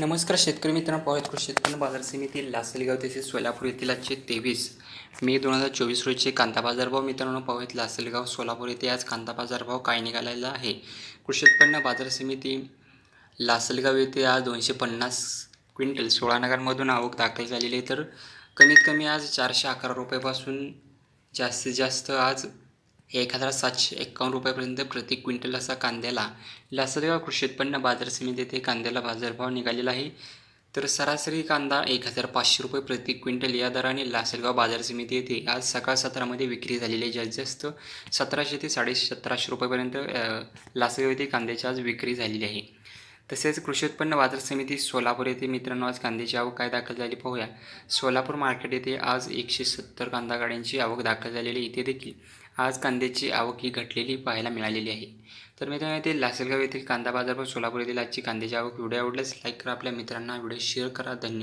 नमस्कार शेतकरी मित्रांनो पाहत कृषी उत्पन्न बाजार समिती लासलगाव तसेच सोलापूर येथील आजचे तेवीस मे दोन हजार चोवीस रोजचे कांदा बाजारभाव. मित्रांनो पाहत लासलगाव सोलापूर येथे आज कांदा बाजारभाव काय निघालेला आहे? कृषी उत्पन्न बाजार समिती लासलगाव येथे आज दोनशे पन्नास क्विंटल सोळा नगरमधून आवक दाखल झालेली आहे. तर कमीत कमी आज चारशे अकरा रुपयापासून जास्तीत जास्त आज एक हजार सातशे एक्कावन्न रुपयापर्यंत प्रति क्विंटल असा कांद्याला लासलगाव कृषी उत्पन्न बाजार समिती येथे कांद्याला बाजारभाव निघालेला आहे. तर सरासरी कांदा एक हजार पाचशे रुपये प्रति क्विंटल या दराने लासलगाव बाजार समिती येथे आज सकाळ सत्रामध्ये विक्री झालेली आहे जास्तीत जास्त सतराशे ते साडे सतराशे रुपयेपर्यंत लासलगाव येथे कांद्याची आज विक्री झालेली आहे. तसेच कृषी उत्पन्न बाजार समिती सोलापूर येथे मित्रांनो आज कांद्याची आवक काय दाखल झाली पाहूया. सोलापूर मार्केट येथे आज एकशे सत्तर कांदा गाड्यांची आवक दाखल झालेली आहे. इथे देखील आज कांद्याची आवक ही घटलेली पाहायला मिळालेली आहे. तर मित्रांनो येथे लासलगाव येथील कांदा बाजार व सोलापूर येथील आजची कांद्याची आवक व्हिडिओ आवडल्यास लाईक करा. आपल्या मित्रांना व्हिडिओ शेअर करा. धन्यवाद.